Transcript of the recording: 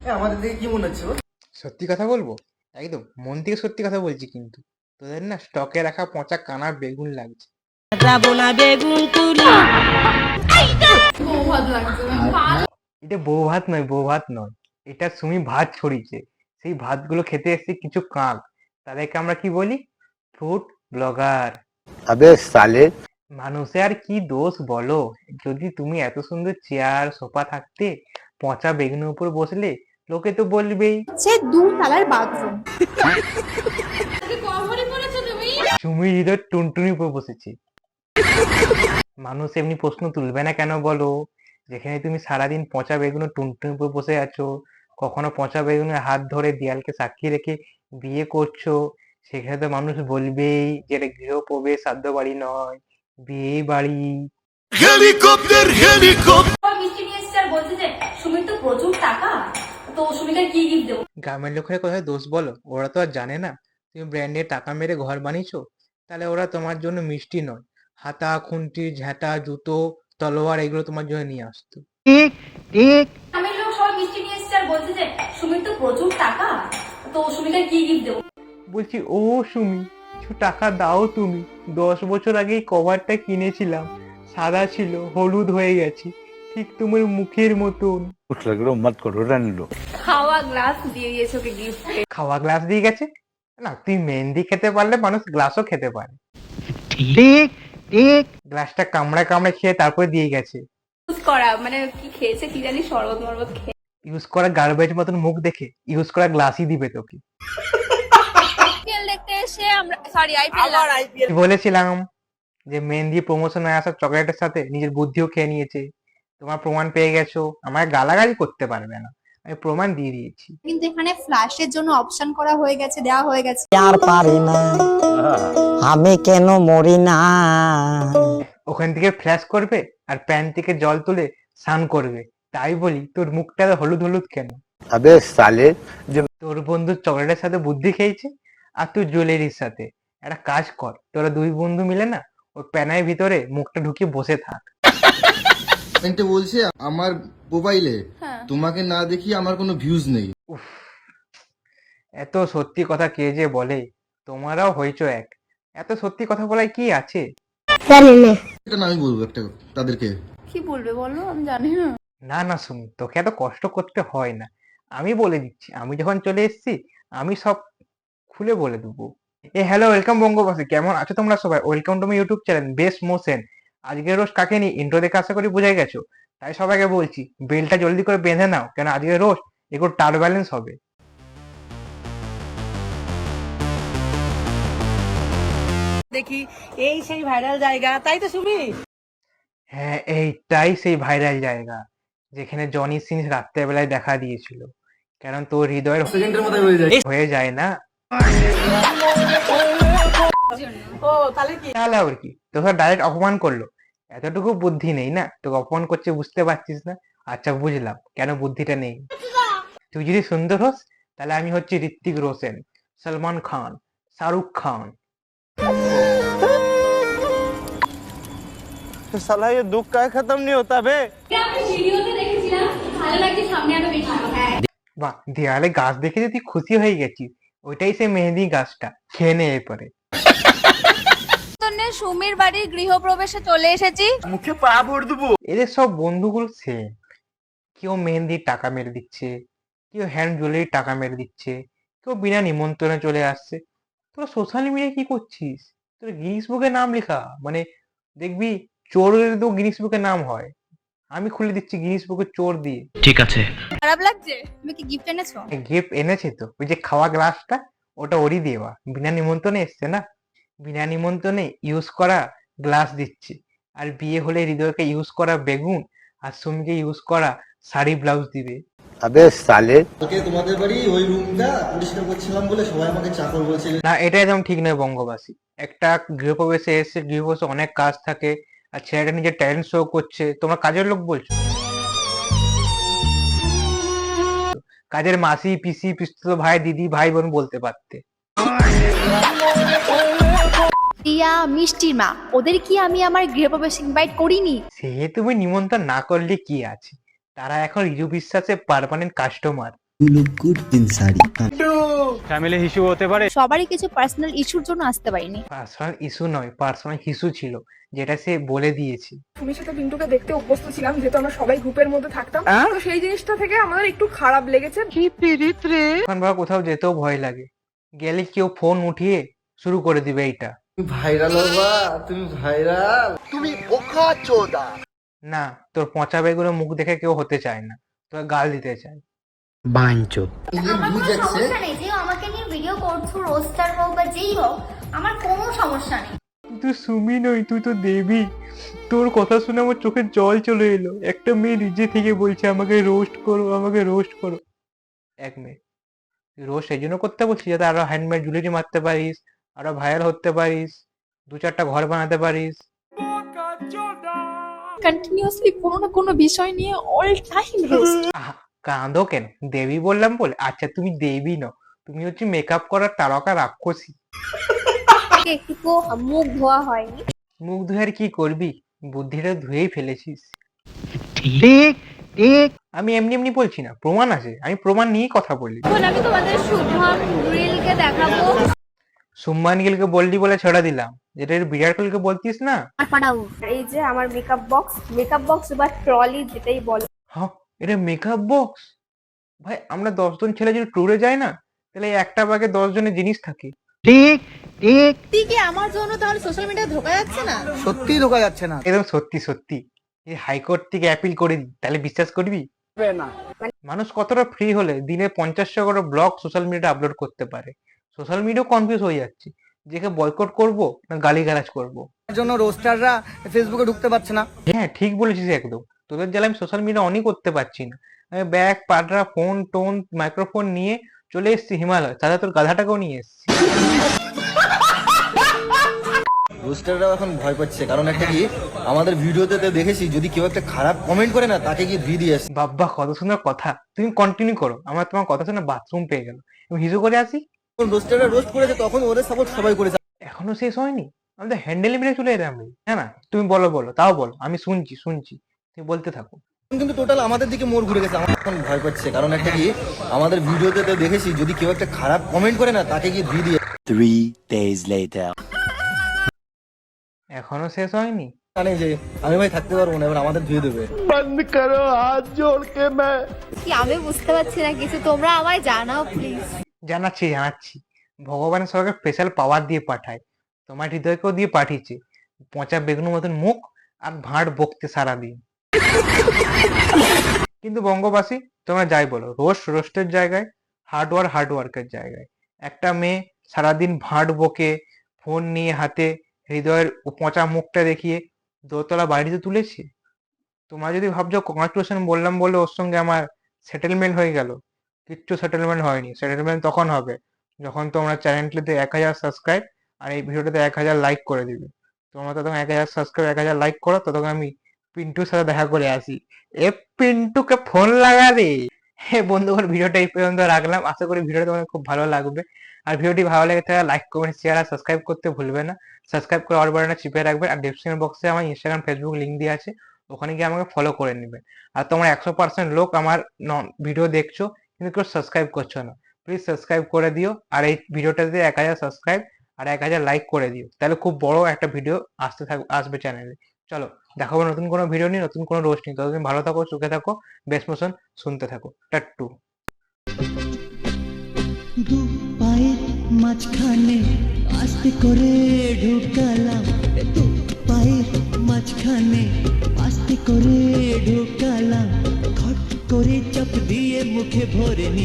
আমাদের কি মনে হচ্ছে সত্যি কথা বলব? একদম মন থেকে সত্যি কথা বলছি কিন্তু। তোদের না স্টকে রাখা পচা কানা বেগুন লাগছে। এটা বউ ভাত নয় বউ ভাত নয়। এটা সুমি ভাত ছড়িয়েছে। সেই ভাতগুলো খেতে এসেছে কিছু কাক। তাদেরকে আমরা কি বলি? Food blogger. আবে সালে। মানুষে আর কি দোষ বলো? যদি তুমি এত সুন্দর চেয়ার সোফা থাকতে পচা বেগুনের উপর বসলে লোকে তো বলবেই। হচ্ছে দু তালার বাথরুম চুমি হৃদয় টুনটুনি উপর বসেছে। মানুষ এমনি প্রশ্ন তুলবে না কেন বলো? যেখানে তুমি সারাদিন পচা বেগুনো টুনটুনি উপর বসে আছো কখনো পচা বেগুনের হাত ধরে দেয়ালকে সাক্ষী রেখে বিয়ে করছ সেখানে তো মানুষ বলবেই যে এটা গৃহপ্রবেশ সাধ্য বাড়ি নয় বিয়ে বাড়ি। হেলিকপ্টার হেলিকপ্টার বলছে যে সুমির তো প্রচুর টাকা। তো সুমিকে কি গিফট দেবো? গ্রামের লোকের কোথায় দোষ বলো? ওরা তো আর জানে না। তুমি ব্র্যান্ডে টাকা মেরে ঘর বানিয়েছো? তাহলে ওরা তোমার জন্য মিষ্টি নয়। হাতা খুন্তি ঝ্যাঁটা জুতো তলোয়ার এগুলো তোমার জন্য নিয়ে আসতো। ঠিক ঠিক। আমি লোক সবাই মিষ্টি নিয়ে এসছে আর বলছে যে সুমির তো প্রচুর টাকা। তো সুমিকে কি গিফট দেবো? বলছি ও সুমি কিছু টাকা দাও তুমি। দশ বছর আগে এই কভারটা কিনেছিলাম। সাদা ছিল হলুদ হয়ে গেছে। ঠিক তোমার মুখের মতন। গুলো মাত করো খাওয়া গ্লাস দিয়ে গেছে গিফট খাওয়া গ্লাস দিয়ে গেছে? না তুই মেহেন্দি খেতে পারলে মানুষ গ্লাসও খেতে পারে। ঠিক ঠিক। গ্লাসটা কামড়া কামড়ে খেয়ে তারপরে দিয়ে গেছে। ইউজ করা মানে কি খেয়েছে কি জানি শরবত মরবত খেয়ে। ইউজ করা গার্বেজ মতন মুখ দেখে ইউজ করা গ্লাসই দিবে তোকে। বলেছিলাম যে মেহেন্দি প্রমোশনে আসা চকলেটের সাথে নিজের বুদ্ধিও খেয়ে নিয়েছে। তোমার প্রমাণ পেয়ে গেছো আমায় গালাগালি করতে পারবে না। আমি প্রমাণ দিয়ে দিয়েছি। কিন্তু এখানে ফ্ল্যাশের জন্য অপশন করা হয়ে গেছে দেয়া হয়ে গেছে। আর পারি না। আমি কেন মরি না? ওখান থেকে ফ্ল্যাশ করবে আর প্যান থেকে জল তুলে স্নান করবে। তাই বলি তোর মুখটা হলুদ হলুদ কেন? আবে সালে যে তোর বন্ধু চকলেটের সাথে বুদ্ধি খেয়েছে আর তুই জুয়েলারির সাথে। একটা কাজ কর তোরা দুই বন্ধু মিলে না ওর প্যানায় ভিতরে মুখটা ঢুকিয়ে বসে থাক। এটা বলছে আমার মোবাইলে হ্যাঁ। তোমাকে না দেখি আমার কোনো ভিউজ নেই। উফ এত সত্যি কথা কে যে বলে? তোমারাও হইছো এক। এত সত্যি কথা বলায় কি আছে? এটা না আমি বলব একটা তাদেরকে। কি বলবে বলো? আমি জানি না। না না শুনি। তোকে এত কষ্ট করতে হয় না। আমি বলে দিচ্ছি আমি যখন চলে এসেছি আমি সব খুলে বলে দেবো। এ হ্যালো ওয়েলকাম বঙ্গবাসী। কেমন আছো তোমরা সবাই? Welcome to my YouTube channel best motion আজকের রোজ কাকে নিয়ে ইন্ট্রো দেখে আশা করি বুঝে গেছো। তাই সবাইকে বলছি বেলটা জলদি করে বেঁধে নাও কেন আজকের রোজ একটু টার ব্যালেন্স হবে। দেখি এই সেই ভাইরাল জায়গা তাই তো সুমি? হ্যাঁ এইটাই সেই ভাইরাল জায়গা যেখানে জনি সিনস রাত্রেবেলায় দেখা দিয়েছিল। কারণ তোর হৃদয়ের মধ্যে হয়ে যায়। না। ও তাহলে কি তাহলে আবার কি তোকে ডাইরেক্ট অপমান করলো এতটুকু বুদ্ধি নেই না তোকে অপমান করছে বুঝতে পারছিস না আচ্ছা বুঝলাম কেন বুদ্ধিটা নেই তুই যদি সুন্দর হোস তাহলে আমি হচ্ছি ঋত্বিক রোশন সলমান খান শাহরুখ খান तो साला ये दुख का खत्म नहीं होता बे আমি ভিডিওতে দেখেছিলাম ভালো লাগছে সামনে আরো বেশি হ্যাঁ বাহ দেয়ালে গাছ দেখে যদি খুশি হয়ে গেছিস ওইটাই সেই মেহেদি গাছটা খেয়ে নে এরপরে সুমির বাড়ির গৃহপ্রবেশে চলে এসেছি। মুখে পা ভর দেবো। এদের সব বন্ধুগুলো সেম কেউ মেহেন্দি টাকা মেরে দিচ্ছে কেউ হ্যান্ড জুয়েলারি টাকা মেরে দিচ্ছে কেউ বিনা নিমন্ত্রণে চলে আসছে। তোরা সোশ্যাল মিডিয়া কি করছিস? তোর গিনিস বুকে নাম লেখা। মানে দেখবি চোরের তো গিনিস বুকে নাম হয়। আমি খুলে দিচ্ছি গিনিস বুকে চোর দিয়ে। ঠিক আছে। খারাপ লাগছে? তুমি কি গিফট এনেছো? হ্যাঁ, গিফট এনেছি তো। ওই যে খাওয়া গ্লাসটা ওটা ওরই দেওয়া। বিনা নিমন্ত্রণে এসছে না? বিনা নিমন্ত্রণে ইউজ করা গ্লাস দিচ্ছে। আর বিয়ে হলে হৃদয়কে ইউজ করা বেগুন আর সুমিকে ইউজ করা শাড়ি ব্লাউজ দিবে। আবে সালে। কালকে তোমাদের বাড়ি ওই রুমটা পরিষ্কার করছিলাম বলে সবাই আমাকে চাকর বলছিল। না এটা একদম ঠিক নয় বঙ্গবাসী। একটা গৃহপ্রবেশে এসে গৃহপ্রবেশে অনেক কাজ থাকে আর ছেলেটা নিজের ট্যালেন্ট শো করছে। তোমরা কাজের লোক বলছো? কাজের মাসি পিসি পিস্তুত ভাই দিদি ভাই বোন বলতে পারতে। রিয়া মিষ্টির মা ওদের কি আমি আমার গৃহপ্রবেশ ইনভাইট করিনি? সে তুমি নিমন্ত্রণ না করলে কি আছে? তারা এখন রিজু বিশ্বাসের পার্মানেন্ট কাস্টমার ফ্যামিলি ইস্যু হতে পারে। সবারই কিছু পার্সোনাল ইস্যুর জন্য আসতে পারিনি। পার্সোনাল ইস্যু নয় পার্সোনাল হিসু ছিল যেটা সে বলে দিয়েছে। তুমি সাথে পিন্টুকে দেখতে অভ্যস্ত ছিলাম যেহেতু আমরা সবাই গ্রুপের মধ্যে থাকতাম। তো সেই জিনিসটা থেকে আমাদের একটু খারাপ লেগেছে। এখন বা কোথাও যেতেও ভয় লাগে। গেলে কেউ ফোন উঠিয়ে শুরু করে দিবে এইটা। ভাইরাল হবা তুমি ভাইরাল না তোর পচা বেগুলো মুখ দেখে কেউ হতে চায় না তোর গাল দিতে চায়। আমার কোনো সমস্যা নেই যে আমাকে নিয়ে ভিডিও করছ রোস্টার হোক বা যেই হোক আমার কোনো সমস্যা নেই। তুই তো সুমি নই তুই তো দেবী। তোর কথা শুনে আমার চোখের জল চলে এলো। একটা মেয়ে নিজে থেকে বলছে আমাকে রোস্ট করো আমাকে রোস্ট করো। এক মেয়ে। রোস্ট এই জন্য করতে বলছি যাতে আরও হ্যান্ডমেড জুয়েলারি মারতে পারিস আরও ভাইরাল হতে পারিস দু চারটা ঘর বানাতে পারিস। কন্টিনিউয়াসলি কোনো না কোনো বিষয় নিয়ে অল টাইম রোস্ট কাঁদো কেন? দেবী বললাম বলে। আচ্ছা তুমি দেবী নও। তুমি হচ্ছে মেকআপ করার তারকা রাক্ষসী। একটু মুখ ধোয়া হয়নি। মুখ ধুয়ে আর কি করবি? বুদ্ধিটা ধুয়েই ফেলেছিস। ঠিক ঠিক। আমি এমনি এমনি বলছি না প্রমাণ আছে। আমি প্রমাণ নিয়েই কথা বলি। এখন আমি তোমাদের শুভম রিলকে দেখাবো। সুম্মান গিলকে বললি বলে ছেড়ে দিলাম। যেটা এর বিরাট কোহলিকে বলতিস না? এই যে আমার মেকআপ বক্স মেকআপ বক্স বা ট্রলি যেটাই বলো। হ্যাঁ এটা মেকআপ বক্স ভাই আমরা দশজন ছেলে যদি ট্যুরে যাই না তাহলে একটা ব্যাগে দশ জনের জিনিস থাকে। ঠিক ঠিক। কি আমার জন্য তাহলে সোশ্যাল মিডিয়ায় ধোকা যাচ্ছে না? সত্যি ঢোকা যাচ্ছে না। একদম সত্যি সত্যি। এই হাইকোর্ট থেকে অ্যাপিল করে দিই তাহলে বিশ্বাস করবি? মানুষ কতটা ফ্রি হলে দিনে পঞ্চাশটা করে ব্লগ সোশ্যাল মিডিয়াতে আপলোড করতে পারে? সোশ্যাল মিডিয়াও কনফিউজ হয়ে যাচ্ছে। যে কে বয়কট করব না গালিগালাজ করব। এর জন্য রোস্টাররা ফেসবুকে ঢুকতে পারছে না। হ্যাঁ ঠিক বলেছিস একদম। তোদের জ্বালা আমি সোশ্যাল মিডিয়া অনই করতে পারছি না। আমি ব্যাগ পাডরা ফোন টোন মাইক্রোফোন নিয়ে চলে এসেছি হিমালয়। তাহলে তোর গাধাটাকেও নিয়ে এসেছি। রোস্টাররাও এখন ভয় পাচ্ছে। কারণ একটা কি আমাদের ভিডিওতে তো দেখেছি যদি কেউ একটা খারাপ কমেন্ট করে না তাকে গিয়ে দিয়ে দিয়ে আসে। বাব্বা কত সুন্দর কথা। তুমি কন্টিনিউ করো। আমার তোমার কথা শুনে বাথরুম পেয়ে গেল। আমি হিজু করে আসি। রোস্টাররা রোস্ট করেছে তখন ওদের সাপোর্ট সবাই করেছে। এখনও শেষ হয়নি। আমাদের হ্যান্ডেলে মেরে চলে এলাম আমি হ্যাঁ না? তুমি বলো বলো তাও বলো আমি শুনছি শুনছি। তুমি বলতে থাকো। কিন্তু টোটাল আমাদের দিকে মোড় ঘুরে গেছে আমার এখন ভয় পাচ্ছে কারণ একটা কি আমাদের ভিডিওতে তো দেখেছি যদি কেউ একটা খারাপ কমেন্ট করে না তাকে গিয়ে দিয়ে দিয়ে Three days later. এখনও শেষ হয়নি? জানে যে আমি ভাই থাকতে পারব না এবার আমাদের ধুয়ে দেবে। কি আমি বুঝতে পারছি না কিছু। তোমরা আমায় জানাও প্লিজ জানাচ্ছি জানাচ্ছি। ভগবান সবাইকে স্পেশাল পাওয়ার দিয়ে পাঠায়। তোমার হৃদয়কেও দিয়ে পাঠিয়েছে। পচা বেগুনের মতন মুখ আর ভাঁড় বকতে সারাদিন। কিন্তু বঙ্গবাসী, তোমরা যাই বলো রোস্ট রোস্টের জায়গায় হার্ডওয়ার হার্ডওয়ার্কের জায়গায়। একটা মেয়ে সারাদিন ভাঁড় বকে, ফোন নিয়ে হাতে হৃদয়ের পচা মুখটা দেখিয়ে দোতলা বাড়িতে তুলেছে? তোমরা যদি ভাবছ কংগ্রাচুলেশন বললাম বলে ওর সঙ্গে আমার সেটেলমেন্ট হয়ে গেল। কিচ্ছু সেটেলমেন্ট হয়নি। সেটেলমেন্ট তখন হবে, যখন তোমরা চ্যানেলটিতে এক হাজার সাবস্ক্রাইব আর এই ভিডিওটাতে এক হাজার লাইক করে দিবে। তোমরা ততক্ষণ এক হাজার সাবস্ক্রাইব এক হাজার লাইক করো, ততক্ষণ আমি পিন্টুর সাথে দেখা করে আসি। এ পিন্টুকে ফোন লাগা রে হে বন্ধুগণ ভিডিওটা এই পর্যন্ত রাখলাম। আশা করি ভিডিওটা তোমাদের খুব ভালো লাগবে। আর ভিডিওটি ভালো লেগে থাকলে লাইক কমেন্ট শেয়ার আর সাবস্ক্রাইব করতে ভুলবে না। সাবস্ক্রাইব করে অল বাটনটা চিপে রাখবেন আর ডিসক্রিপশন বক্সে আমার ইনস্টাগ্রাম ফেসবুক লিঙ্ক দিয়ে আছে। ওখানে গিয়ে আমাকে ফলো করে নেবেন আর তোমরা একশো পার্সেন্ট লোক আমার ভিডিও দেখছ। কিন্তু কেউ সাবস্ক্রাইব করছ না প্লিজ সাবস্ক্রাইব করে দিও আর এই ভিডিওটাতে এক হাজার সাবস্ক্রাইব আর এক হাজার লাইক করে দিও তাহলে খুব বড় একটা ভিডিও আসতে থাক আসবে চ্যানেলে চলো দেখাবো নতুন কোনো ভিডিও নিয়ে নতুন কোনো রোস্ট নিয়ে ততদিন ভালো থাকো সুখে থাকো বেশ মোশন শুনতে থাকো টাট্টু দু পায়ের মাঝখানে আস্তে করে ঢুকালাম দু পায়ের মাঝখানে আস্তে করে ঢুকালাম করে চাপ দিয়ে মুখে ভরে নিয়ে